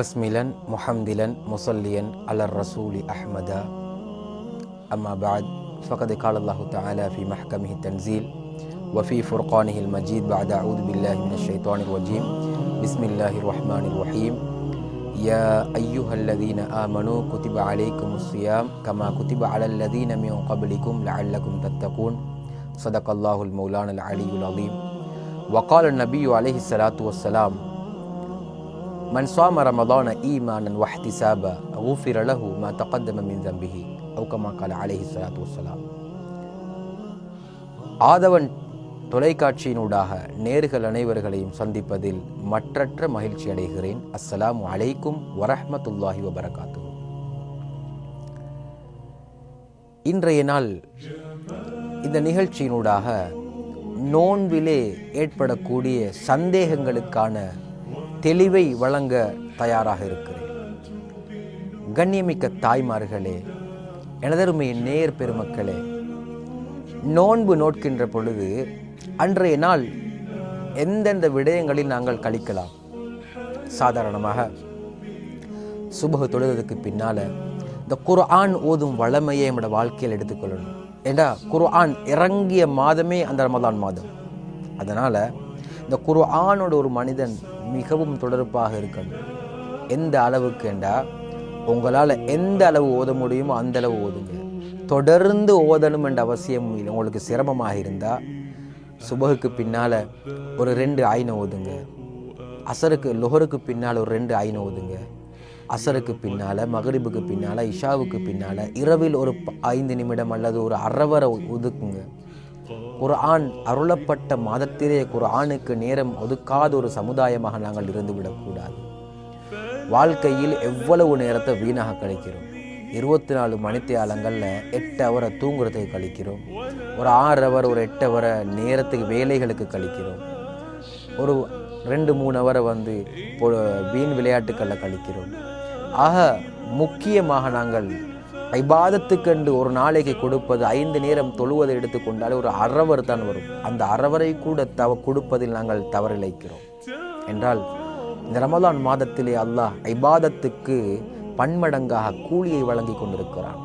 مبسملا محمدلا مصليا على الرسول أحمد. أما بعد فقد قال الله تعالى في محكمه التنزيل وفي فرقانه المجيد بعد أعوذ بالله من الشيطان الرجيم. بسم الله الرحمن الرحيم. يا أيها الذين آمنوا كتب عليكم الصيام كما كتب على الذين من قبلكم لعلكم تتقون. صدق الله المولانا العلي العظيم. وقال النبي عليه الصلاة والسلام من صام رمضان إيمانا واحتسابا غفر له ما تقدم من ذنبه أو كما قال عليه الصلاة والسلام ஆதவன் தொலைக்காட்சியினூடாக நேர்கள் அனைவர்களையும் சந்திப்பதில் மற்றற்ற மகிழ்ச்சி அடைகிறேன் அஸ்ஸலாமு அலைக்கும் வரஹ்மத்துல்லாஹி வபரகாத்து இன்றைய நாள் இந்த நிகழ்ச்சியினூடாக நோன்பிலே ஏற்படக்கூடிய சந்தேகங்களுக்கான தெளிவை வழங்க தயாராக இருக்கிறேன். கண்ணியமிக்க தாய்மார்களே எனதருமை நேர் பெருமக்களே நோன்பு நோட்கின்ற பொழுது அன்றைய நாள் எந்தெந்த விடயங்களில் நாங்கள் கழிக்கலாம்? சாதாரணமாக சுபகு தொழுததுக்கு பின்னால் இந்த குர்ஆன் ஓதும் வளமையை நம்மளோட வாழ்க்கையில் எடுத்துக்கொள்ளணும். ஏண்டா குர்ஆன் இறங்கிய மாதமே அந்த ரமதான் மாதம். அதனால் இந்த குர்ஆனோட ஒரு மனிதன் மிகவும் தொடர்பாக இருக்கணும். எந்த அளவுக்கு என்றா உங்களால் எந்த அளவு ஓத முடியுமோ அந்த அளவு ஓதுங்க. தொடர்ந்து ஓதணும் என்ற அவசியம் இல்லை. உங்களுக்கு சிரமமாக இருந்தால் சுபகுக்கு பின்னால் ஒரு ரெண்டு ஆயினை ஓதுங்க. அசருக்கு லொஹருக்கு பின்னால் ஒரு ரெண்டு ஆயினை ஓதுங்க. அசருக்கு பின்னால் மகரிபுக்கு பின்னால் இஷாவுக்கு பின்னால் இரவில் ஒரு ப- ஐந்து நிமிடம் அல்லது ஒரு அறவரை ஒதுக்குங்க. குர்ஆன் அருளப்பட்ட மாதத்திலே குர்ஆனுக்கு நேரம் ஒதுக்காத ஒரு சமுதாயமாக நாங்கள் இருந்து விடக்கூடாது வாழ்க்கையில் எவ்வளவு நேரத்தை வீணாக கழிக்கிறோம்? இருபத்தி நாலு மணித்தியாலங்களில் எட்டு அவரை தூங்குறதுக்கு கழிக்கிறோம். ஒரு ஆறு அவர் ஒரு எட்டு அவரை நேரத்துக்கு வேலைகளுக்கு கழிக்கிறோம். ஒரு ரெண்டு மூணு அவரை வந்து வீண் விளையாட்டுக்களில் கழிக்கிறோம். ஆக முக்கியமாக நாங்கள் ஐபாதத்துக்கென்று ஒரு நாளைக்கு கொடுப்பது ஐந்து நேரம் தொழுவதை எடுத்துக்கொண்டாலே ஒரு அறவர் தான் வரும். அந்த அறவரை கூட தவ கொடுப்பதில் நாங்கள் தவறிழைக்கிறோம். என்றால் இந்த ரமலான் மாதத்திலே அல்லாஹ் ஐபாதத்துக்கு பன்மடங்காக கூலியை வழங்கி கொண்டிருக்கிறான்.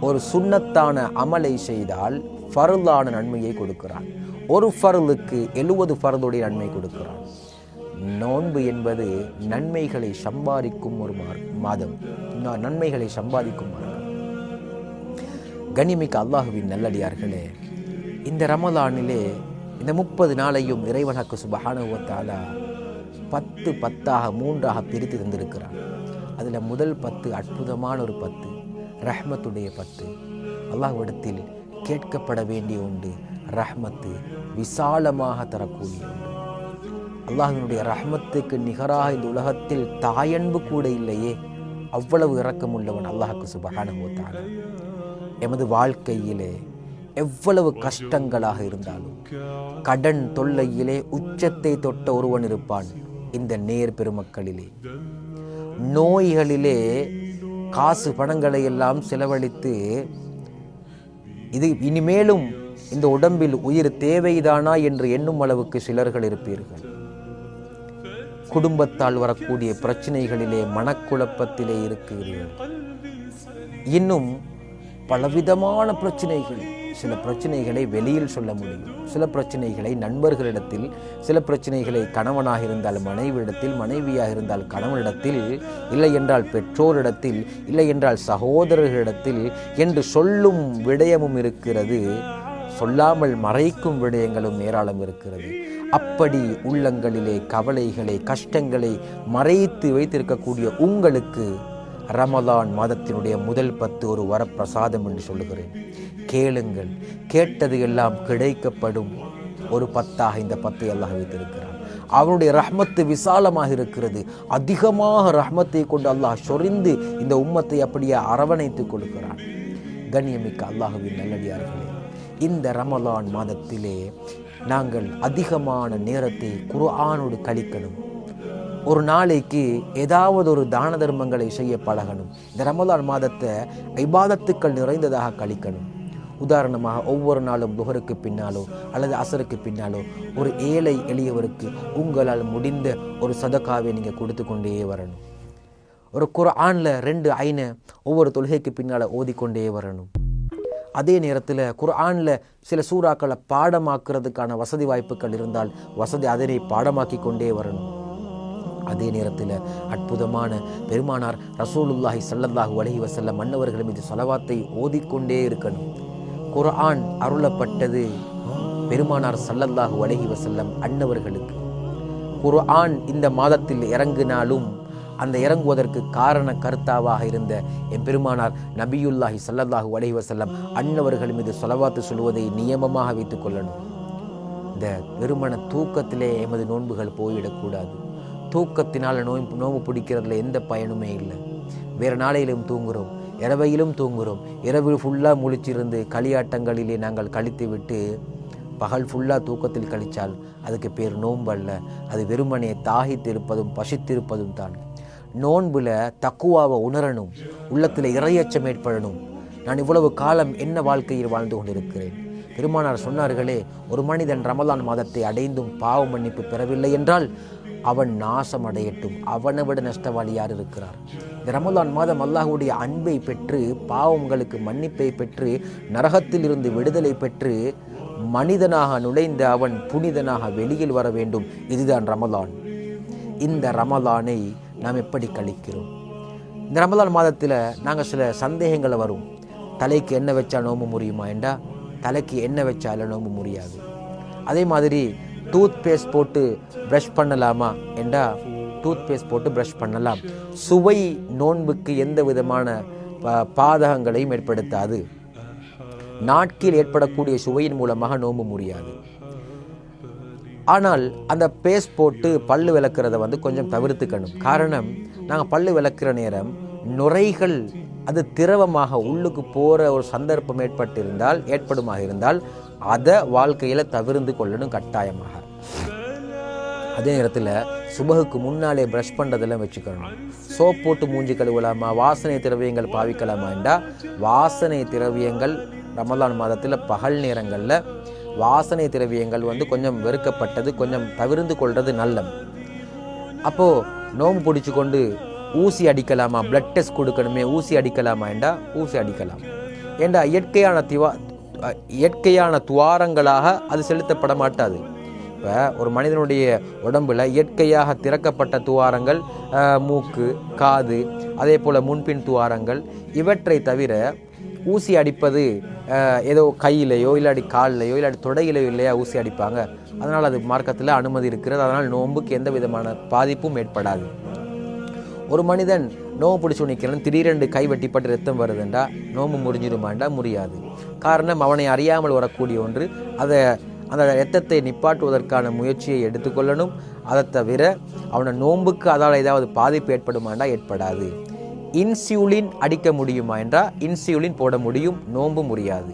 ஒரு சுண்ணத்தான அமலை செய்தால் ஃபருளான நன்மையை கொடுக்கிறான். ஒரு ஃபருளுக்கு எழுபது ஃபருளுடைய நன்மை கொடுக்கிறான். நோன்பு என்பது நன்மைகளை சம்பாதிக்கும் ஒரு மார்- மாதம். நன்மைகளை சம்பாதிக்கும் மாதம். கனிமிக்க அல்லாஹுவின் நல்லடியார்களே இந்த ரமலானிலே இந்த முப்பது நாளையும் இறைவனாக்கு சுபஹானுவத்தாலா பத்து பத்தாக மூன்றாக பிரித்து தந்திருக்கிறான். அதில் முதல் பத்து அற்புதமான ஒரு பத்து ரஹ்மத்துடைய பத்து. அல்லாஹ்விடத்தில் கேட்கப்பட வேண்டிய உண்டு ரஹ்மத்து விசாலமாக தரக்கூடிய உண்டு. அல்லாஹினுடைய ரஹ்மத்துக்கு நிகராக இந்த உலகத்தில் தாயன்பு கூட இல்லையே அவ்வளவு இரக்கமுள்ளவன் அல்லாஹுக்கு சுபஹானுவத்தால எமது வாழ்க்கையிலே எவ்வளவு கஷ்டங்களாக இருந்தாலும் கடன் தொல்லையிலே உச்சத்தை தொட்ட ஒருவன் இருப்பான் இந்த நேர் பெருமக்களிலே. நோய்களிலே காசு பணங்களை எல்லாம் செலவழித்து இது இனிமேலும் இந்த உடம்பில் உயிர் தேவைதானா என்று எண்ணும் அளவுக்கு சிலர்கள் இருப்பீர்கள். குடும்பத்தால் வரக்கூடிய பிரச்சனைகளிலே மனக்குழப்பத்திலே இருக்கிறீர்கள். இன்னும் பலவிதமான பிரச்சனைகள். சில பிரச்சனைகளை வெளியில் சொல்ல முடியும். சில பிரச்சனைகளை நண்பர்களிடத்தில் சில பிரச்சனைகளை கணவனாக இருந்தால் மனைவியிடத்தில் மனைவியாக இருந்தால் கணவனிடத்தில் இல்லை என்றால் பெற்றோரிடத்தில் இல்லை என்றால் சகோதரர்களிடத்தில் என்று சொல்லும் விடயமும் இருக்கிறது. சொல்லாமல் மறைக்கும் விடயங்களும் ஏராளம் இருக்கிறது. அப்படி உள்ளங்களிலே கவலைகளை கஷ்டங்களை மறைத்து வைத்திருக்கக்கூடிய உங்களுக்கு ரமலான் மாதத்தினுடைய முதல் பத்து ஒரு வரப்பிரசாதம் என்று சொல்லுகிறேன். கேளுங்கள். கேட்டது எல்லாம் கிடைக்கப்படும் ஒரு பத்தாக இந்த பத்தை அல்லாஹ் வைத்திருக்கிறார் அவனுடைய ரஹ்மத்து விசாலமாக இருக்கிறது. அதிகமாக ரஹ்மத்தை கொண்டு அல்லாஹ் சொரிந்து இந்த உம்மத்தை அப்படியே அரவணைத்துக் கொள்கிறான் கண்ணியமிக்க அல்லாஹுவின் நல்லடியார்களே இந்த ரமலான் மாதத்திலே நாங்கள் அதிகமான நேரத்தை குர்ஆனோடு கழிக்கணும். ஒரு நாளைக்கு ஏதாவது ஒரு தான தர்மங்களை செய்ய பழகணும். இந்த ரமலான் மாதத்தை ஐபாதத்துக்கள் நிறைந்ததாக கழிக்கணும். உதாரணமாக ஒவ்வொரு நாளும் புகருக்கு பின்னாலோ அல்லது அசருக்கு பின்னாலோ ஒரு ஏழை எளியவருக்கு உங்களால் முடிந்த ஒரு சதக்காவை நீங்கள் கொடுத்து கொண்டே வரணும். ஒரு குரானில் ரெண்டு ஐனை ஒவ்வொரு தொழுகைக்கு பின்னால் ஓதிக்கொண்டே வரணும். அதே நேரத்தில் குர்ஆனில் சில சூறாக்களை பாடமாக்குறதுக்கான வசதி வாய்ப்புகள் இருந்தால் வசதி அதனை பாடமாக்கி கொண்டே வரணும். அதே நேரத்தில் அற்புதமான பெருமானார் ரசூலுல்லாஹி சல்லல்லாஹு அலஹி வசல்ல மன்னவர்கள் மீது சொலவாத்தை ஓதிக்கொண்டே இருக்கணும். குர்ஆன் அருளப்பட்டது பெருமானார் சல்லல்லாஹு அலஹி வசல்லம் அன்னவர்களுக்கு. குர்ஆன் இந்த மாதத்தில் இறங்கினாலும் அந்த இறங்குவதற்கு காரண கருத்தாவாக இருந்த என் பெருமானார் நபியுல்லாஹி சல்லல்லாஹு அலஹி வசல்லம் அன்னவர்கள் மீது சொலவாத்து சொல்வதை நியமமாக வைத்துக் கொள்ளணும். இந்த வெறுமன தூக்கத்திலே எமது நோன்புகள் போயிடக்கூடாது. தூக்கத்தினால் நோய் நோம்பு பிடிக்கிறதுல எந்த பயனுமே இல்லை. வேறு நாளையிலும் தூங்குகிறோம் இரவையிலும் தூங்குகிறோம் இரவு ஃபுல்லாக முழிச்சிருந்து களியாட்டங்களிலே நாங்கள் கழித்து விட்டு பகல் ஃபுல்லாக தூக்கத்தில் கழித்தால் அதுக்கு பேர் நோன்பல்ல அது வெறுமனே தாகித்திருப்பதும் பசித்திருப்பதும் தான். நோன்பில் தக்குவாவை உணரணும். உள்ளத்தில் இறையச்சம் ஏற்படணும். நான் இவ்வளவு காலம் என்ன வாழ்க்கையில் வாழ்ந்து கொண்டிருக்கிறேன்? பெருமானார் சொன்னார்களே ஒரு மனிதன் ரமலான் மாதத்தை அடைந்தும் பாவ மன்னிப்பு பெறவில்லை என்றால் அவன் நாசம் அடையட்டும் அவனை விட நஷ்டவாளி யார் இருக்கிறார்? இந்த ரமலான் மாதம் அல்லாஹுடைய அன்பை பெற்று பாவங்களுக்கு மன்னிப்பை பெற்று நரகத்தில் இருந்து விடுதலை பெற்று மனிதனாக நுழைந்த அவன் புனிதனாக வெளியில் வர வேண்டும். இதுதான் ரமலான். இந்த ரமலானை நாம் எப்படி கழிக்கிறோம்? இந்த ரமலான் மாதத்தில் நாங்கள் சில சந்தேகங்களை வரும். தலைக்கு என்ன வச்சா நோம்பு முடியுமா என்றா தலைக்கு எண்ணெய் வச்சாலும் நோம்பு முடியாது. அதே மாதிரி டூத் பேஸ்ட் போட்டு ப்ரஷ் பண்ணலாமா? என்றா டூத் பேஸ்ட் போட்டு ப்ரஷ் பண்ணலாம். சுவை நோன்புக்கு எந்த விதமான பாதகங்களையும் ஏற்படுத்தாது. நாட்கில் ஏற்படக்கூடிய சுவையின் மூலமாக நோம்பு முடியாது. ஆனால் அந்த பேஸ்ட் போட்டு பல்லு விளக்குறத வந்து கொஞ்சம் தவிர்த்துக்கணும். காரணம் நாங்கள் பல்லு விளக்குற நேரம் நுரைகள் அது திரவமாக உள்ளுக்கு போகிற ஒரு சந்தர்ப்பம் ஏற்பட்டிருந்தால் ஏற்படுமாக இருந்தால் அதை வாழ்க்கையில் தவிர்ந்து கொள்ளணும் கட்டாயமாக. அதே நேரத்தில் சுபகுக்கு முன்னாலே ப்ரஷ் பண்ணுறதெல்லாம் வச்சுக்கணும். சோப் போட்டு மூஞ்சி கழுவலாமா? வாசனை திரவியங்கள் பாவிக்கலாமாண்டா வாசனை திரவியங்கள் ரமலான் மாதத்தில் பகல் நேரங்களில் வாசனை திரவியங்கள் வந்து கொஞ்சம் வெறுக்கப்பட்டது கொஞ்சம் தவிர்ந்து கொள்வது நல்லம் அப்போது நோம்பு பிடிச்சு கொண்டு ஊசி அடிக்கலாமா? பிளட் டெஸ்ட் கொடுக்கணுமே ஊசி அடிக்கலாமா என்றா ஊசி அடிக்கலாம். ஏண்டா இயற்கையான திவா இயற்கையான துவாரங்களாக அது செலுத்தப்பட மாட்டாது. இப்போ ஒரு மனிதனுடைய உடம்பில் இயற்கையாக திறக்கப்பட்ட துவாரங்கள் மூக்கு காது அதே போல் முன்பின் துவாரங்கள் இவற்றை தவிர ஊசி அடிப்பது ஏதோ கையிலையோ இல்லாட்டி கால்லையோ இல்லாட்டி தொடையிலையோ இல்லையா ஊசி அடிப்பாங்க. அதனால் அது மார்க்கத்தில் அனுமதி இருக்கிறது. அதனால் நோன்புக்கு எந்த விதமான பாதிப்பும் ஏற்படாது. ஒரு மனிதன் நோம்பு பிடிச்சி நிற்கிறான் திடீரென்று கை வெட்டிப்பட்டு ரத்தம் வருதுண்டா? நோம்பு முறிஞ்சிருமாண்டா முடியாது. காரணம் அவனை அறியாமல் வரக்கூடிய ஒன்று அதை அந்த ரத்தத்தை நிப்பாட்டுவதற்கான முயற்சியை எடுத்துக்கொள்ளணும். அதை தவிர அவனை நோன்புக்கு அதால் ஏதாவது பாதிப்பு ஏற்படுமாண்டா? ஏற்படாது. இன்சியூலின் அடிக்க முடியுமா என்றால் இன்சியூலின் போட முடியும் நோன்பு முடியாது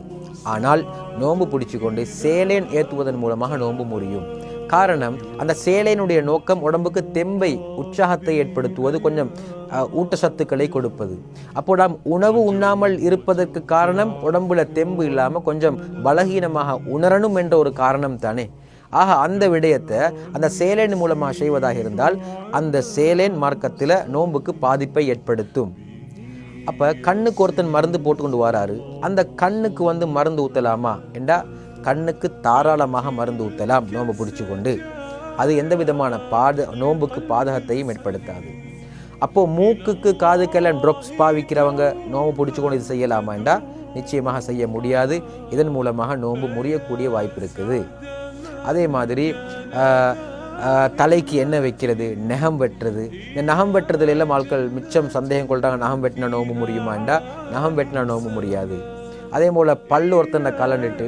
ஆனால் நோன்பு பிடிச்சு கொண்டு சேலேன் ஏற்றுவதன் மூலமாக நோன்பு முடியும் காரணம் அந்த சேலையினுடைய நோக்கம் உடம்புக்கு தெம்பை உற்சாகத்தை ஏற்படுத்துவது கொஞ்சம் ஊட்டச்சத்துக்களை கொடுப்பது. அப்போ நாம் உணவு உண்ணாமல் இருப்பதற்கு காரணம் உடம்புல தெம்பு இல்லாமல் கொஞ்சம் பலகீனமாக உணரணும் என்ற ஒரு காரணம் தானே. ஆக அந்த விடயத்தை அந்த சேலேன் மூலமாக செய்வதாக இருந்தால் அந்த சேலேன் மார்க்கத்தில் நோன்புக்கு பாதிப்பை ஏற்படுத்தும். அப்போ கண்ணுக்கு ஒருத்தன் மருந்து போட்டுக்கொண்டு வராரு. அந்த கண்ணுக்கு வந்து மருந்து ஊற்றலாமா என்றால் கண்ணுக்கு தாராளமாக மருந்து ஊற்றலாம் நோம்பு பிடிச்சி கொண்டு அது எந்த விதமான பாத நோன்புக்கு பாதகத்தையும் ஏற்படுத்தாது. அப்போது மூக்குக்கு காதுக்கெல்லாம் ட்ராப்ஸ் பாவிக்கிறவங்க நோம்பு பிடிச்சி கொண்டு இது செய்யலாமா என்றா? நிச்சயமாக செய்ய முடியாது. இதன் மூலமாக நோன்பு முறியக்கூடிய வாய்ப்பு இருக்குது. அதே மாதிரி தலைக்கு எண்ணெய் வைக்கிறது நகம் வெட்டுறது. இந்த நகம் வெட்டுறதுல எல்லாம் ஆட்கள் மிச்சம் சந்தேகம் கொள்றாங்க நகம் வெட்டின நோம்பு முடியுமாண்டா நகம் வெட்டின நோம்பு முடியாது அதே போல் பல் ஒருத்தனை கலண்டுட்டு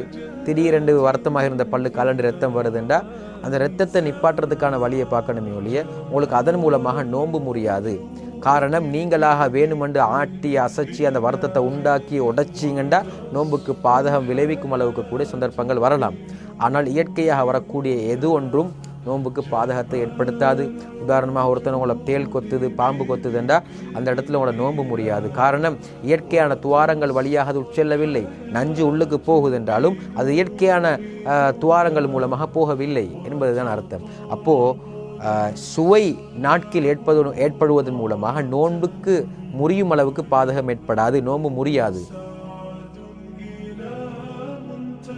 திடீரென்று வருத்தமாக இருந்த பல்லு காலண்டு ரத்தம் வருதுண்டா. அந்த ரத்தத்தை நிப்பாட்டுறதுக்கான வழியை பார்க்கணுமே ஒழிய உங்களுக்கு அதன் மூலமாக நோன்பு முடியாது காரணம் நீங்களாக வேணுமென்று ஆட்டி அசைச்சி அந்த வருத்தத்தை உண்டாக்கி உடைச்சிங்கண்டா நோன்புக்கு பாதகம் விளைவிக்கும் அளவுக்கு கூட சந்தர்ப்பங்கள் வரலாம். ஆனால் இயற்கையாக வரக்கூடிய எது ஒன்றும் நோன்புக்கு பாதகத்தை ஏற்படுத்தாது. உதாரணமாக ஒருத்தன் உங்களை தேள் கொத்துது பாம்பு கொத்துதுன்றா அந்த இடத்துல உங்களை நோன்பு முடியாது. காரணம் இயற்கையான துவாரங்கள் வழியாக அது உட்செல்லவில்லை. நஞ்சு உள்ளுக்கு போகுதென்றாலும் அது இயற்கையான துவாரங்கள் மூலமாக போகவில்லை என்பதுதான் அர்த்தம். அப்போது சுவை நாட்கில் ஏற்பது ஏற்படுவதன் மூலமாக நோன்புக்கு முறியும் அளவுக்கு பாதகம் ஏற்படாது நோன்பு முறியாது